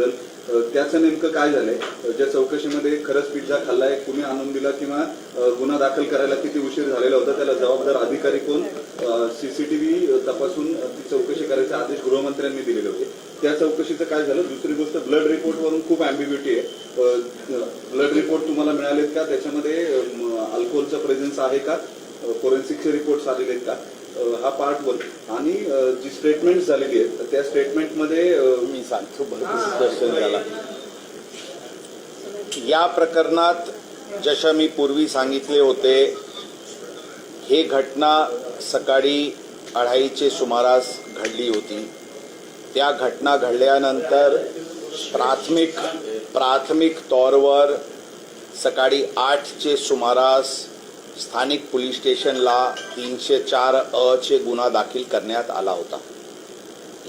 बद्दल. त्याचं नेमकं काय झालंय? ज्या चौकशीमध्ये खरंच पिझ्झा खाल्लाय कुणी आणून दिला किंवा गुन्हा दाखल करायला किती उशीर झालेला होता त्याला जबाबदार अधिकारी कोण? सीसीटीव्ही तपासून ती चौकशी करायचे आदेश गृहमंत्र्यांनी दिलेले होते. त्या चौकशीचं काय झालं? दुसरी गोष्ट ब्लड रिपोर्टवरून खूप अँबिग्युटी आहे. ब्लड रिपोर्ट तुम्हाला मिळालेत का? त्याच्यामध्ये अल्कोहोलचं प्रेझेन्स आहे का? फोरेन्सिकचे रिपोर्ट्स आलेले आहेत का? हा पार्ट वन आणि जी स्टेटमेंट झालेली आहेत तर त्या स्टेटमेंटमध्ये मी सांगतो क्वेश्चन झाला. या प्रकरणात जशा मी पूर्वी सांगितले होते हे घटना सकाळी अढाईचे सुमारास घडली होती. त्या घटना घडल्यानंतर प्राथमिक प्राथमिक तौरवर सकाळी आठचे सुमारास स्थानिक पोलीस स्टेशनला तीनशे चार अ चे गुन्हा दाखल करण्यात आला होता.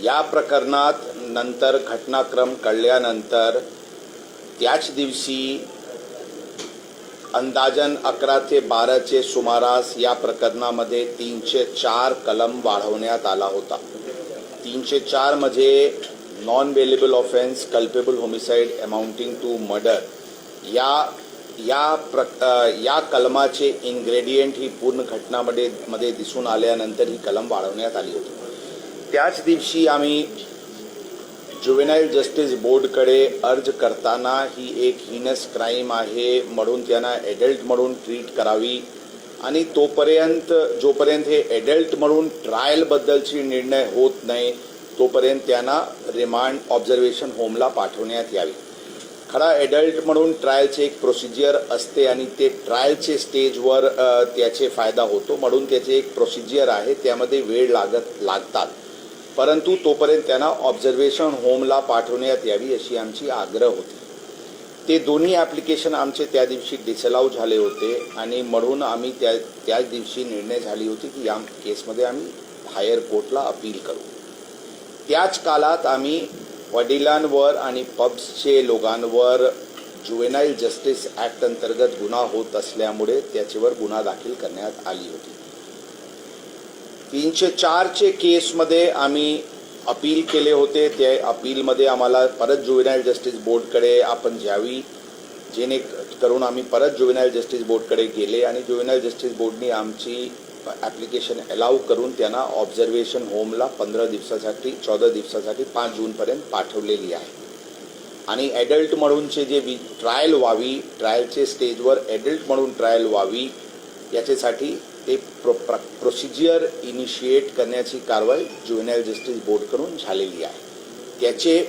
या प्रकरणात नंतर घटनाक्रम कळल्यानंतर त्याच दिवशी अंदाजन अकरा ते बाराचे सुमारास या प्रकरणामध्ये तीनशे चार कलम वाढवण्यात आला होता. तीनशे चार म्हणजे non bailable offence culpable homicide amounting to murder या या प्र या कलमाचे इन्ग्रेडियंट ही पूर्ण घटनामध्ये मध्ये दिसून आल्यानंतर ही कलम वाढवण्यात आली होती. त्याच दिवशी आम्ही ज्युवेनाईल जस्टिस बोर्डकडे अर्ज करताना ही एक हिनस क्राईम आहे म्हणून त्यांना एडल्ट म्हणून ट्रीट करावी आणि तोपर्यंत जोपर्यंत हे एडल्ट म्हणून ट्रायलबद्दलची निर्णय होत नाही तोपर्यंत त्यांना रिमांड ऑब्झर्वेशन होमला पाठवण्यात यावी. खरा एडल्ट म्हणून ट्रायलचे एक प्रोसिजर असते आणि ते ट्रायलचे स्टेजवर त्याचे फायदा होतो म्हणून त्याचे एक प्रोसिजर आहे. त्यामध्ये वेळ लागत लागतात. परंतु तोपर्यंत त्यांना ऑब्झर्वेशन होमला पाठवण्यात यावी अशी आमची आग्रह होती. ते दोन्ही ॲप्लिकेशन आमचे त्या दिवशी डिसलाव झाले होते आणि म्हणून आम्ही त्या त्याच दिवशी निर्णय झाली होती की या केसमध्ये आम्ही हायर कोर्टला अपील करू. त्याच काळात आम्ही वडिलांवर आणि पब्सचे लोकांवर जुवेनाईल जस्टिस ॲक्ट अंतर्गत गुन्हा होत असल्यामुळे त्याच्यावर गुन्हा दाखल करण्यात आली होती. तीनशे चारचे केसमध्ये आम्ही अपील केले होते. ते अपीलमध्ये आम्हाला परत जुवेनाईल जस्टिस बोर्डकडे आपण ज्यावी जेणे करून आम्ही परत जुवेनाईल जस्टिस बोर्डकडे गेले आणि जुवेनाईल जस्टिस बोर्डने आमची ॲप्लिकेशन अलाव करून त्यांना ऑब्झर्वेशन होमला पंधरा दिवसासाठी चौदा दिवसासाठी पाच जूनपर्यंत पाठवलेली आहे. आणि ॲडल्ट म्हणूनचे जे वि ट्रायल व्हावी ट्रायलचे स्टेजवर ॲडल्ट म्हणून ट्रायल व्हावी याच्यासाठी ते प्रो प्र प्रोसिजर इनिशिएट करण्याची कारवाई जुवेनाईल जस्टिस बोर्डकडून झालेली आहे. त्याचे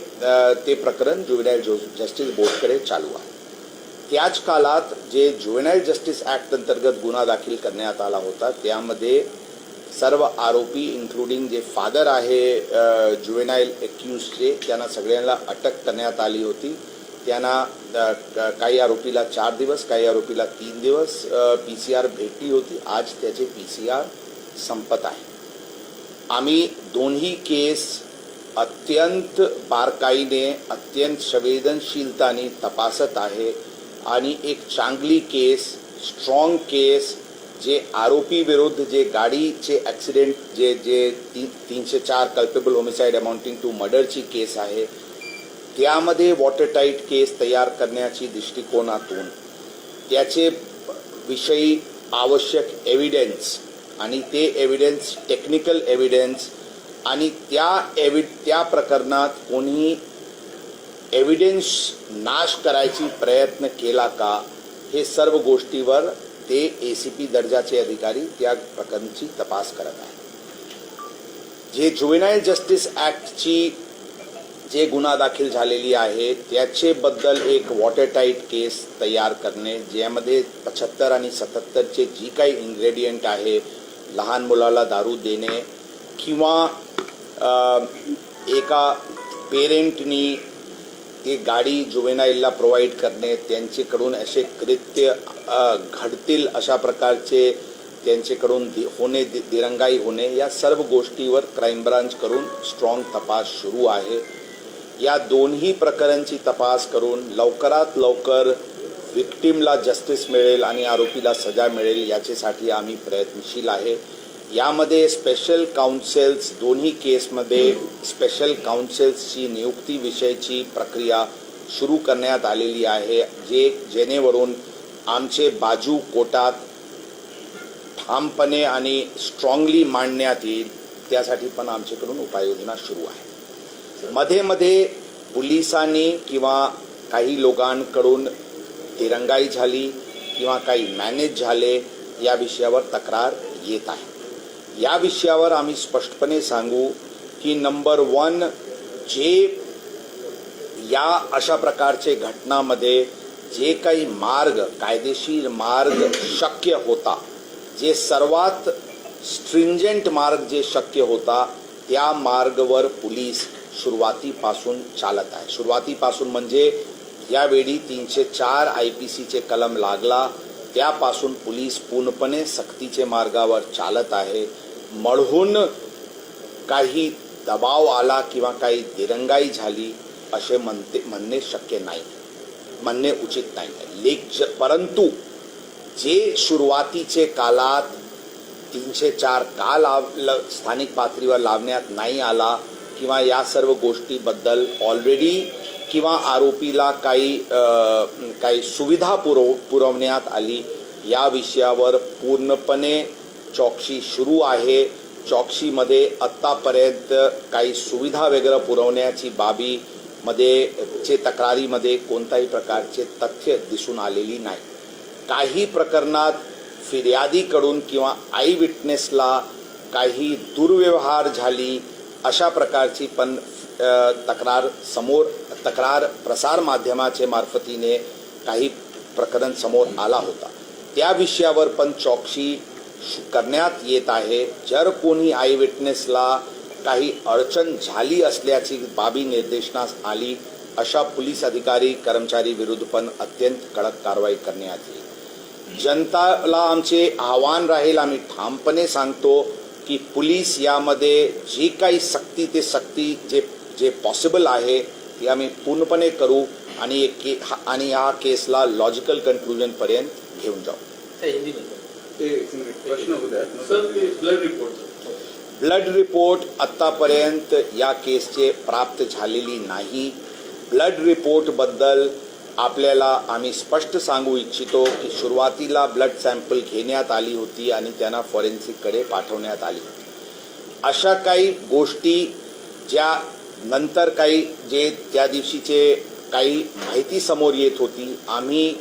ते प्रकरण जुवेनाईल जो जस्टिस बोर्डकडे चालू आहे. त्याच काळात जे जुवेनाईल जस्टिस ॲक्ट अंतर्गत गुन्हा दाखल करण्यात आला होता त्यामध्ये सर्व आरोपी इन्क्लुडिंग जे फादर आहे जुवेनाईल एक्युजचे त्यांना सगळ्यांना अटक करण्यात आली होती. त्यांना काही आरोपीला चार दिवस काही आरोपीला तीन दिवस पी सी आर भेटली होती. आज त्याचे पी सी आर संपत आहे. आम्ही दोन्ही केस अत्यंत बारकाईने अत्यंत संवेदनशीलताने तपासत आहे. आणि एक चांगली केस स्ट्रॉंग केस जे आरोपी विरुद्ध जे गाडीचे ॲक्सिडेंट जे जे ती तीनशे चार कल्पेबल होमिसाईड अमाऊंटिंग टू मर्डरची केस आहे त्यामध्ये वॉटरटाईट केस तयार करण्याची दृष्टिकोनातून त्याचे विषयी आवश्यक एव्हिडन्स आणि ते एव्हिडन्स टेक्निकल एव्हिडन्स आणि त्या एव्हि त्या प्रकरणात कोणी एव्हिडन्स नाश करायची प्रयत्न केला का हे सर्व गोष्टीवर ते ए सी पी दर्जाचे अधिकारी त्या प्रकरणाची तपास करत आहे जे जुवेनाईल जस्टिस ॲक्टची जे गुन्हा दाखल झालेली आहे त्याचेबद्दल एक वॉटरटाईट केस तयार करणे ज्यामध्ये पचहत्तर आणि सत्याहत्तरचे जी काही इन्ग्रेडियंट आहे लहान मुलाला दारू देणे किंवा एका पेरेंटनी ती गाडी जुवेनाईलला प्रोव्हाइड करणे त्यांच्याकडून असे कृत्य घडतील अशा प्रकारचे त्यांच्याकडून दि होणे दि दिरंगाई होणे या सर्व गोष्टीवर क्राईम ब्रांच करून स्ट्रॉंग तपास सुरू आहे. या दोन्ही प्रकरणांची तपास करून लवकरात लवकर विक्टीमला जस्टिस मिळेल आणि आरोपीला सजा मिळेल याच्यासाठी आम्ही प्रयत्नशील आहे. यामध्ये स्पेशल काउन्सिल्स दोन्ही केसमध्ये स्पेशल काउन्सिल्सची नियुक्तीविषयीची प्रक्रिया सुरू करण्यात आलेली आहे जे जेणेवरून आमचे बाजू कोटात ठामपणे आणि स्ट्रॉंगली मांडण्यात येईल त्यासाठी पण आमच्याकडून उपाययोजना सुरू आहे. मध्ये मध्ये पोलिसांनी किंवा काही लोकांकडून दिरंगाई झाली किंवा काही मॅनेज झाले या विषयावर तक्रार येत आहे. या विषयावर आम्ही स्पष्टपणे सांगू की नंबर वन जे या अशा प्रकारचे घटनामध्ये जे काही मार्ग कायदेशीर मार्ग शक्य होता जे सर्वात स्ट्रिंजंट मार्ग जे शक्य होता त्या मार्गवर पोलीस सुरुवातीपासून चालत आहे. सुरुवातीपासून म्हणजे यावेळी तीनशे चार आय पी सीचे कलम लागला त्यापासून पोलीस पूर्णपणे सक्तीचे मार्गावर चालत आहे. मळहून काही दबाव आला किंवा काही दिरंगाई झाली असे म्हणते म्हणणे शक्य नाही. म्हणणे उचित नाही. लेख ज- परंतु जे सुरुवातीचे कालात तीनशे चार का लाव ल- स्थानिक पातळीवर लावण्यात नाही आला किंवा या सर्व गोष्टीबद्दल ऑलरेडी किंवा आरोपीला काही काही सुविधा पुरव पुरवण्यात आली या विषयावर पूर्णपणे चौकशी सुरू आहे. चौकशीमध्ये आत्तापर्यंत काही सुविधा वगैरे पुरवण्याची बाबी मध्ये चे तक्रारीमध्ये कोणत्याही प्रकारचे तथ्य दिसून आलेली नाही. काही प्रकरणात फिर्यादीकडून किंवा आई विटनेसला काही दुर्व्यवहार झाली अशा प्रकारची पण तक्रार समोर तक्रार प्रसार माध्यमाचे मार्फतीने काही प्रकरण समोर आला होता. त्या विषयावर पण चौकशी करण्यात येत आहे. जर कोणी आय विटनेसला काही अडचण झाली असल्याची बाबी निर्देशनास आली अशा पोलीस अधिकारी कर्मचारी विरुद्ध पण अत्यंत कडक कारवाई करण्यात येईल. जनताला आमचे आव्हान राहील. आम्ही ठामपणे सांगतो की पोलीस यामध्ये जी काही सक्ती ते सक्ती जे जे पॉसिबल आहे ती आम्ही पूर्णपणे करू आणि एक के आणि या केसला लॉजिकल कन्क्लुजनपर्यंत घेऊन जाऊ. ते प्रश्न सर ते ब्लड रिपोर्ट ब्लड रिपोर्ट आत्तापर्यंत या केसचे प्राप्त झालेली नाही. ब्लड रिपोर्टबद्दल आपल्याला आम्ही स्पष्ट सांगू इच्छितो की सुरुवातीला ब्लड सॅम्पल घेण्यात आली होती आणि त्यांना फॉरेन्सिककडे पाठवण्यात आली अशा काही गोष्टी ज्या नंतर काही जे त्या दिवशीचे काही माहिती समोर येत होती आम्ही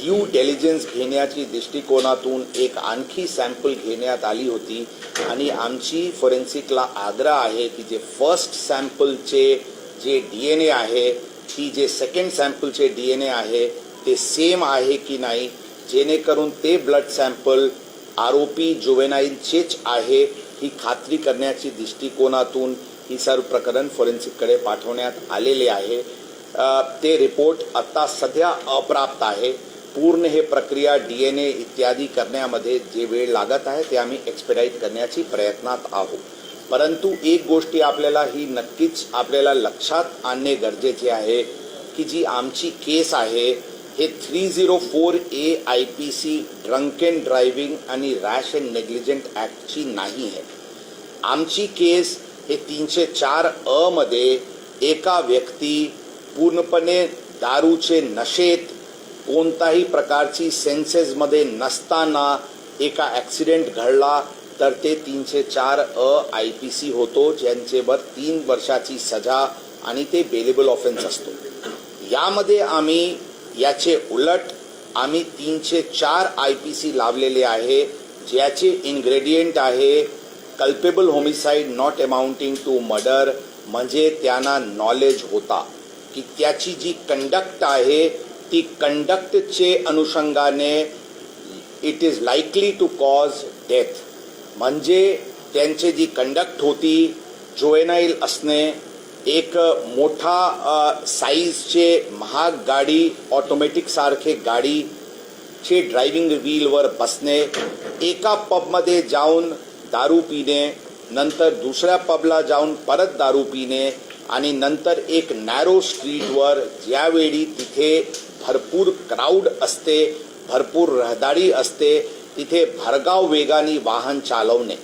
ड्यू डेलिजन्स घेण्याची दृष्टिकोनातून एक आणखी सॅम्पल घेण्यात आली होती. आणि आमची फॉरेन्सिकला आग्रह आहे की जे फर्स्ट सॅम्पलचे जे डी एन ए आहे ती जे सेकंड सॅम्पलचे डी एन ए आहे ते सेम आहे की नाही? जेणेकरून ते ब्लड सॅम्पल आरोपी जुवेनाईलचेच आहे ही खात्री करण्याची दृष्टिकोनातून ही सर्व प्रकरण फॉरेन्सिककडे पाठवण्यात आलेले आहे. ते रिपोर्ट आत्ता सध्या अप्राप्त आहे. पूर्ण हे प्रक्रिया डी एन ए इत्यादी करण्यामध्ये जे वेळ लागत आहे ते आम्ही एक्सपेडाईट करण्याची प्रयत्नात आहोत. परंतु एक गोष्टी आपल्याला ही नक्कीच आपल्याला लक्षात आणणे गरजेचे आहे की जी आमची केस आहे हे three zero four A I P C drunk and driving आणि रॅश अँड नेग्लिजंट ॲक्टची नाही आहे. आमची केस हे तीनशे चार अमध्ये एका व्यक्ती पूर्णपणे दारूचे नशेत कोणताही प्रकारची सेन्सेसमध्ये नसताना एका ॲक्सिडेंट घडला तर ते तीनशे चार अ आय पी सी होतो ज्यांचेवर तीन वर्षाची सजा आणि ते बेलेबल ऑफेन्स असतो. यामध्ये आम्ही याचे उलट आम्ही तीनशे चार आय पी सी लावलेले आहे ज्याचे इन्ग्रेडियंट आहे culpable homicide not amounting to murder म्हणजे त्यांना नॉलेज होता की त्याची जी कंडक्ट आहे ती कंडक्टचे अनुषंगाने it is likely to cause death म्हणजे त्यांची जी कंडक्ट होती जोएनाईल असणे एक मोठा साईजचे महाग गाडी ऑटोमॅटिकसारखे गाडीचे ड्रायव्हिंग व्हीलवर बसणे एका पबमध्ये जाऊन दारू पिणे नंतर दुसऱ्या पबला जाऊन परत दारू पिणे आणि नंतर एक नॅरो स्ट्रीटवर ज्यावेळी तिथे भरपूर क्राऊड असते भरपूर रहदारी असते. तिथे भरगाव वेगाने वाहन चालवणे.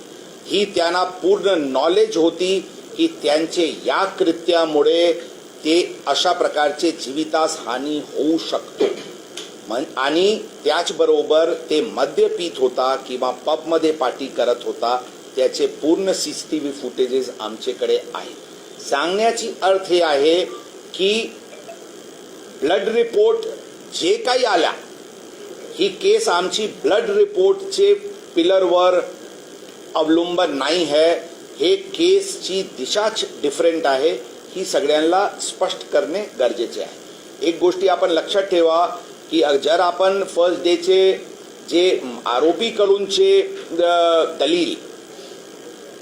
ही त्यांना पूर्ण नॉलेज होती की त्यांचे या कृत्यामुळे ते अशा प्रकारचे जीवितास हानी होऊ शकतो. म्हण आणि त्याचबरोबर ते मद्य पीत होता किंवा पबमध्ये पार्टी करत होता. त्याचे पूर्ण C C T V footages आमच्याकडे आहे सांगण्याची अर्थ हे आहे की ब्लड रिपोर्ट जे काही आल्या ही केस आमची ब्लड रिपोर्टचे पिलरवर अवलंबन नाही आहे. हे केसची दिशाच डिफरंट आहे. ही सगळ्यांना स्पष्ट करणे गरजेचे आहे. एक गोष्टी आपण लक्षात ठेवा की जर आपण फर्स्ट डेचे जे आरोपीकडूनचे दलील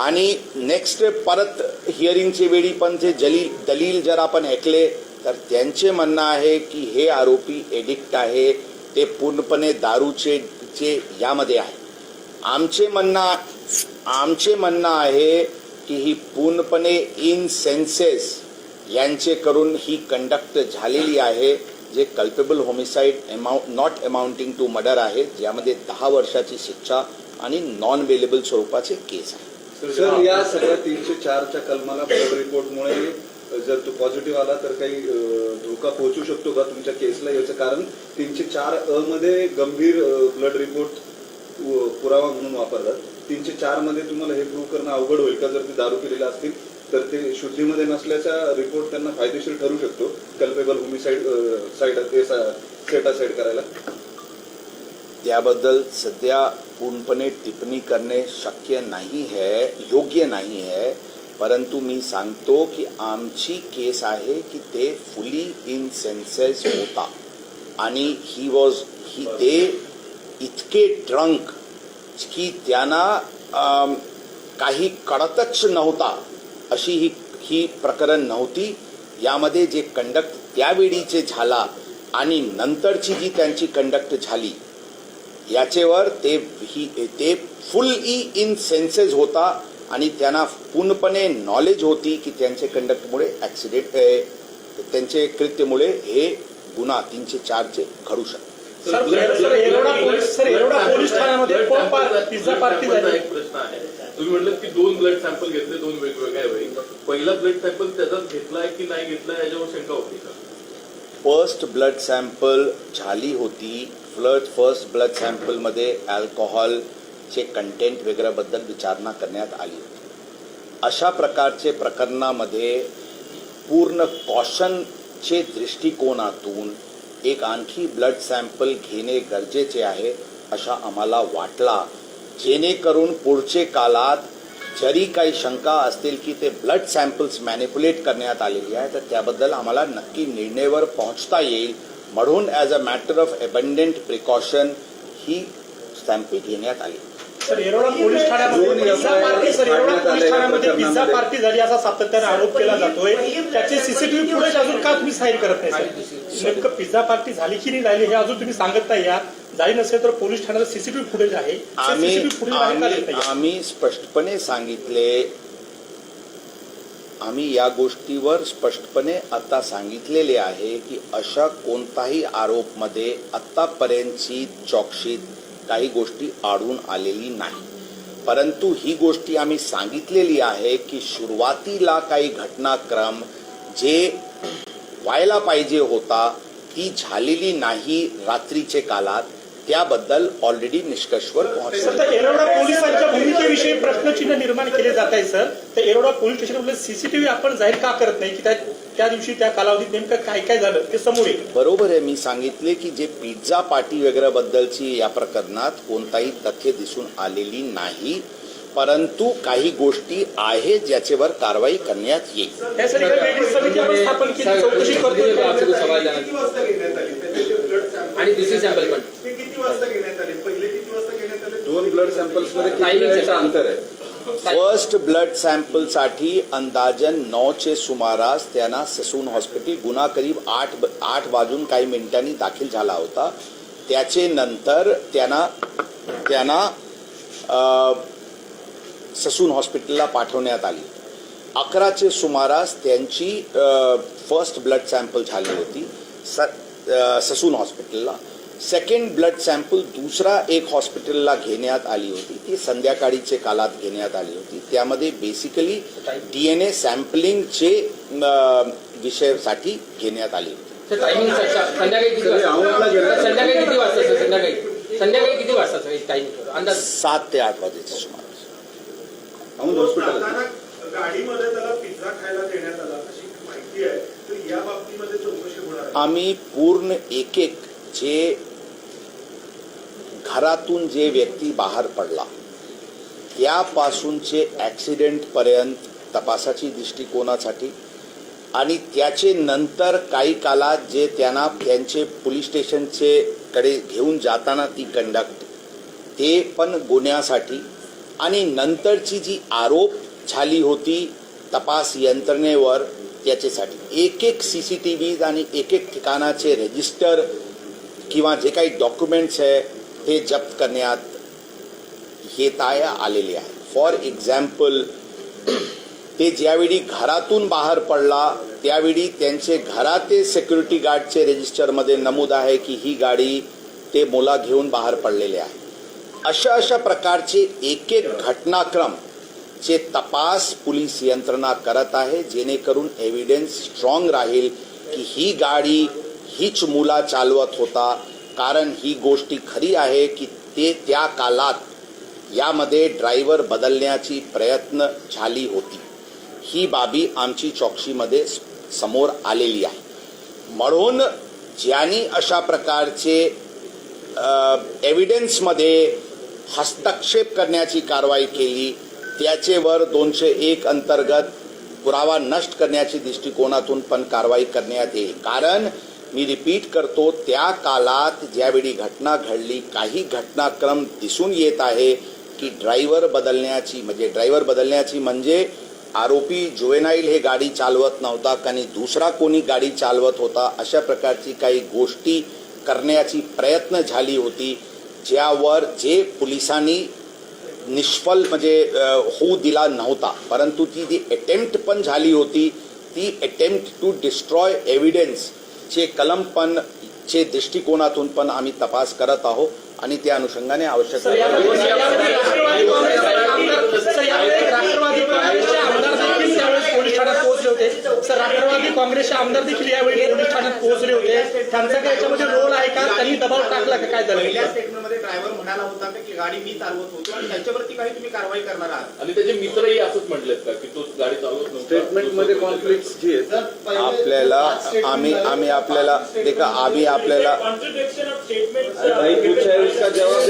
आणि नेक्स्ट परत हिअरिंगचे वेळी पण जे जली दलील जर आपण ऐकले तर त्यांचे म्हणणं आहे की हे आरोपी एडिक्ट आहे ते पूर्णपणे दारूचे जे यामध्ये आहे. आमचे म्हणणं आमचे म्हणणं आहे की ही पूर्णपणे इन सेन्सेस यांचे करून ही कंडक्ट झालेली आहे जे culpable homicide amount not amounting to murder आहे ज्यामध्ये दहा वर्षाची शिक्षा आणि नॉन वेलेबल स्वरूपाचे केस आहे. सर या सगळ्या तीनशे चारच्या कलमाला ब्लड रिपोर्टमुळे जर तो पॉझिटिव्ह आला तर काही धोका पोहोचू शकतो का तुमच्या केसला? याचं कारण तीनशे चार अ मध्ये गंभीर ब्लड रिपोर्ट पुरावा म्हणून वापरतात. तीनशे चारमध्ये तुम्हाला हे प्रूव्ह करणं अवघड होईल का? जर ते दारू केलेला असतील तर ते शुद्धीमध्ये नसल्याचा रिपोर्ट त्यांना फायदेशीर ठरू शकतो. कल्पेबल होमिसाईड साईड ते सेटासाईड करायला. त्याबद्दल सध्या पूर्णपणे टिप्पणी करणे शक्य नाही आहे योग्य नाही आहे. परंतु मी सांगतो की आमची केस आहे की ते फुली इन सेन्सेस होता. आणि ही वॉज ही ते इतके ड्रंक की त्यांना काही कळतच नव्हता. अशी ही ही प्रकरण नव्हती. यामध्ये जे कंडक्ट त्यावेळीचे झाला आणि नंतरची जी त्यांची कंडक्ट झाली याचेवर ते ही ते फुल्ली इन सेन्सेस होता. आणि त्यांना पूर्णपणे नॉलेज होती की त्यांचे कंडक्टमुळे ॲक्सिडेंट त्यांचे कृत्यमुळे हे गुन्हा तीनशे चारचे घडू शकतात. तुम्ही म्हटलं की दोन ब्लड सॅम्पल घेतले दोन वेगवेगळ्या वेळी पहिला ब्लड सॅम्पल त्याचाच घेतलाय की नाही घेतलाय याच्यावर शंका होती का? फर्स्ट ब्लड सॅम्पल झाली होती. ब्लड फर्स्ट ब्लड सॅम्पलमध्ये चे कंटेंट वगैरेबद्दल विचारणा करण्यात आली. होती अशा प्रकारचे प्रकरणामध्ये पूर्ण कॉशनचे दृष्टिकोनातून एक आणखी ब्लड सॅम्पल घेणे गरजेचे आहे अशा आम्हाला वाटला. जेणेकरून पुढचे काळात जरी काही शंका असतील की ते ब्लड सॅम्पल्स मॅनिप्युलेट करण्यात आलेली आहे तर त्याबद्दल आम्हाला नक्की निर्णयवर पोहोचता येईल. म्हणून as a matter of abundant precaution he sample घेण्यात आली. सर एरोडा पोलीस ठाण्यामध्ये पिझ्झा पार्टी सर एरोडा काढण्यात पोलीस आलेल्या ठाण्यामध्ये पिझ्झा प्रकरणामध्ये- पार्टी झाली असा सातत्याने आरोप केला जातोय. त्याचे सीसीटीव्ही फुटेज अजून का तुम्ही साईड करत नाही सर? नेमकं पिझ्झा पार्टी झाली की नाही झाली हे अजून तुम्ही सांगत नाही यात झाली नसेल तर पोलीस ठाण्याला सीसीटीव्ही फुटेज आहे. आम्ही आम्ही स्पष्टपणे सांगितले. आम्ही या गोष्टीवर स्पष्टपणे आता सांगितलेले आहे की अशा कोणताही आरोपमध्ये आतापर्यंतची चौकशीत काही गोष्टी आढळून आलेली नाही. परंतु ही गोष्टी आम्ही सांगितलेली आहे की सुरुवातीला काही घटनाक्रम जे व्हायला पाहिजे होता ती झालेली नाही रात्रीचे कालात. त्याबद्दल ऑलरेडी निष्कर्षवर पोहोचले. एरोडा पोलिसांच्या भूमिकेविषयी प्रश्नचिन्ह निर्माण केले जात आहे सर. तर एरोडा पोलीस स्टेशनमध्ये सीसीटीव्ही आपण जाहीर का करत नाही की त्यात त्या दिवशी त्या कालावधीत नेमकं काय काय झालं ते समोर येईल. बरोबर आहे. मी सांगितले की जे पिझ्झा पार्टी वगैरे बद्दलची या प्रकरणात कोणताही तथ्य दिसून आलेली नाही. परंतु काही गोष्टी आहेत ज्याच्यावर कारवाई करण्यात येईल. आणि दुसरी sample पण. ते किती वाजता घेण्यात आले? पहिले किती वाजता घेण्यात आले? दोन ब्लड सॅम्पल्समध्ये. अंतर आहे? फर्स्ट ब्लड सॅम्पलसाठी अंदाजन नऊचे सुमारास त्यांना ससून हॉस्पिटल गुन्हा करीब आठ आठ वाजून काही मिनिटांनी दाखल झाला होता. त्याचे नंतर त्यांना त्यांना ससून हॉस्पिटलला पाठवण्यात आली. अकराचे सुमारास त्यांची फर्स्ट ब्लड सॅम्पल झाली होती स ससून हॉस्पिटलला. सेकंड ब्लड सॅम्पल दुसरा एक हॉस्पिटलला घेण्यात आली होती. ती संध्याकाळीचे कालात घेण्यात आली होती. त्यामध्ये बेसिकली डी एन ए सॅम्पलिंगचे विषयासाठी घेण्यात आली होती. सर टायमिंग संध्याकाळी किती कधी औंधला वाजता? गेला? संध्याकाळी किती वाजता सर संध्याकाळी? संध्याकाळी किती वाजता सर टायमिंग अंदाज. सात ते आठ वाजेच्या सुमारास. औंध हॉस्पिटल जाताना गाडीमध्ये त्याला पिझ्झा खायला देण्यात आला अशी माहिती आहे. तर या बाबतीमध्ये चौकशी होणार आहे. आम्ही पूर्ण एक एक जे घरातून जे व्यक्ती बाहेर पडला त्यापासूनचे ॲक्सिडेंटपर्यंत तपासाची दृष्टिकोनासाठी आणि त्याचे नंतर काही कालात जे त्यांना त्यांचे पोलीस स्टेशनचे कडे घेऊन जाताना ती कंडक्ट ते पण गुन्ह्यासाठी. आणि नंतरची जी आरोप झाली होती तपास यंत्रणेवर त्याच्यासाठी. एक एक सी सी टी व्हीज आणि एक एक ठिकाणाचे रजिस्टर किंवा जे काही डॉक्युमेंट्स आहे हे जप्त करण्यात येत आलेले आहे. फॉर एक्झाम्पल ते ज्यावेळी घरातून बाहेर पडला त्यावेळी त्यांचे घराते सिक्युरिटी गार्डचे रजिस्टरमध्ये नमूद आहे की ही गाडी ते मुला घेऊन बाहेर पडलेले आहे. अशा अशा प्रकारचे एक एक घटनाक्रम चे तपास पोलीस यंत्रणा करत आहे जेणेकरून एव्हिडन्स स्ट्रॉंग राहील की ही गाडी हीच मुला चालवत होता कारण ही गोष्टी खरी आहे की ते त्या कालात यामध्ये ड्रायव्हर बदलण्याची प्रयत्न झाली होती. ही बाबी आमची चौकशीमध्ये समोर आलेली आहे. म्हणून ज्यांनी अशा प्रकारचे एव्हिडन्समध्ये हस्तक्षेप करण्याची कारवाई केली त्याचेवर दोनशे एक अंतर्गत पुरावा नष्ट करण्याची दृष्टिकोनातून पण कारवाई करण्यात येईल. कारण मी रिपीट करतो त्या काळात ज्यावेळी घटना घडली काही घटनाक्रम दिसून येत आहे की ड्रायव्हर बदलण्याची म्हणजे ड्रायव्हर बदलण्याची म्हणजे आरोपी जुवेनाईल हे गाडी चालवत नव्हता आणि दुसरा कोणी गाडी चालवत होता अशा प्रकारची काही गोष्टी करण्याची प्रयत्न झाली होती ज्यावर जे पोलिसांनी निष्फल म्हणजे होऊ दिला नव्हता. परंतु ती जी अटेम्प्ट पण झाली होती ती अटेम्प्ट टू डिस्ट्रॉय एव्हिडन्स चे कलम पण चे दृष्टिकोनातून पण आम्ही तपास करत आहोत आणि त्या अनुषंगाने आवश्यक त्यावेळेस पोलीस ठाण्यात पोहोचले होते. सर राष्ट्रवादी काँग्रेसचे आमदार देखील यावेळी पोलीस ठाण्यात पोहोचले होते. त्यांचा काही याच्यामध्ये रोल आहे का? त्यांनी दबाव टाकला का? काय झालं? ड्रायव्हर म्हणाला होता की गाडी मी चालवत होतो आणि त्याच्यावरती काही तुम्ही कारवाई करणार आहात. आणि त्याचे मित्रही असंच म्हटलेत का की तो गाडी चालवत नव्हता? स्टेटमेंटमध्ये कॉन्फ्लिक्ट जी आहेत आपल्याला आम्ही आम्ही आपल्याला देखा आम्ही आपल्याला जवाब.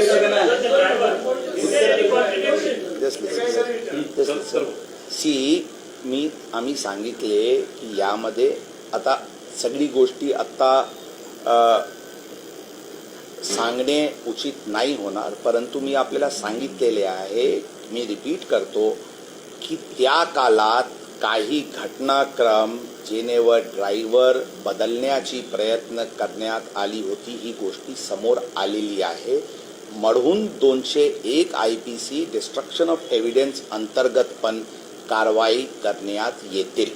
सी मी आम्ही सांगितले की यामध्ये आता सगळी गोष्टी आत्ता सांगणे उचित नाही होणार परंतु मी आपल्याला सांगितलेले आहे मी रिपीट करतो की त्या काळात काही घटनाक्रम जेनेवर ड्रायव्हर बदलण्याची प्रयत्न करण्यात आली होती ही गोष्टी समोर आलेली आहे. म्हणून दोनशे एक I P C destruction of evidence अंतर्गत पण कारवाई करण्यात येतील.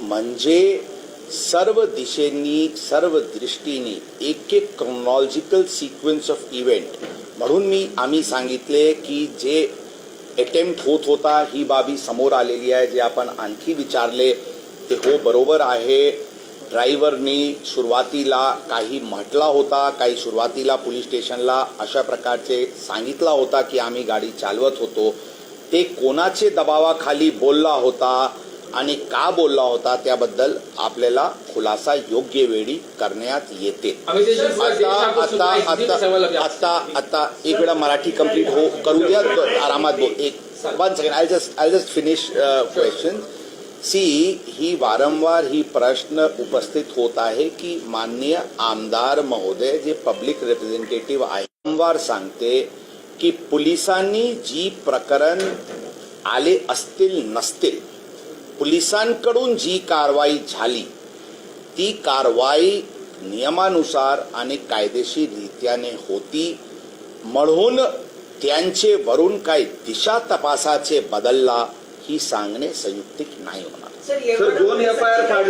म्हणजे सर्व दिशेनी सर्व दृष्टीने एक एक क्रोनॉलॉजिकल सिक्वेन्स ऑफ इव्हेंट म्हणून मी आम्ही सांगितले की जे अटेम्प्ट होत होता ही बाबी समोर आलेली आहे जे आपण आणखी विचारले ते हो बरोबर आहे. ड्रायव्हरनी सुरुवातीला काही म्हटला होता काही सुरुवातीला पोलीस स्टेशनला अशा प्रकारचे सांगितला होता की आम्ही गाडी चालवत होतो. ते कोणाचे दबावाखाली बोलला होता आणि का बोलला होता त्याबद्दल आपल्याला खुलासा योग्य वेळी करण्यात येते. आता आता आता आता आता एक वेळा मराठी कंप्लीट हो करू द्या आरामात बोल. एक one second I just I just finish question see ही वारंवार ही प्रश्न उपस्थित होत आहे की माननीय आमदार महोदय जे पब्लिक रिप्रेझेंटेटिव्ह आहे वारंवार सांगते की पोलिसांनी जी प्रकरण आले असतील नसतील पोलिसांकडून जी कारवाई झाली ती कारवाई नियमानुसार आणि कायदेशीररित्याने होती. म्हणून त्यांचे वरून काही दिशा तपासाचे बदलला ही सांगणे संयुक्तिक नाही होणार.